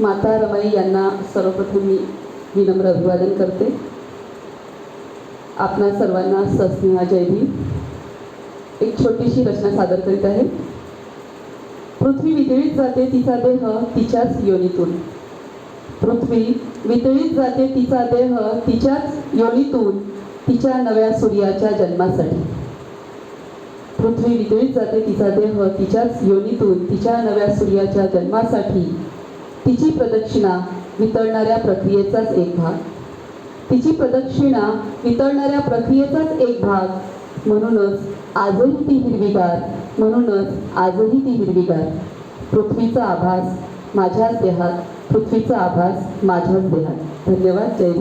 माता रमाई यांना सर्वप्रथम मी विनम्र अभिवादन करते. आपणा सर्वांना सस्नेहा जय एक छोटीशी रचना सादर करीत आहे. पृथ्वी वितळीत जाते तिचा देह तिच्याच योनीतून. पृथ्वी वितळीत जाते तिचा देह तिच्याच योनीतून तिच्या नव्या सूर्याच्या जन्मासाठी. पृथ्वी वितळीत जाते तिचा देह तिच्याच योनीतून तिच्या नव्या सूर्याच्या जन्मासाठी. तिची प्रदक्षिणा वितळणाऱ्या प्रक्रियेचाच एक भाग. तिची प्रदक्षिणा वितळणाऱ्या प्रक्रियेचाच एक भाग. म्हणूनच आजही ती हिरवीगार म्हणूनच आजही ती हिरवीगार. पृथ्वीचा आभास माझ्याच देहात पृथ्वीचा आभास माझ्याच देहात. धन्यवाद. जय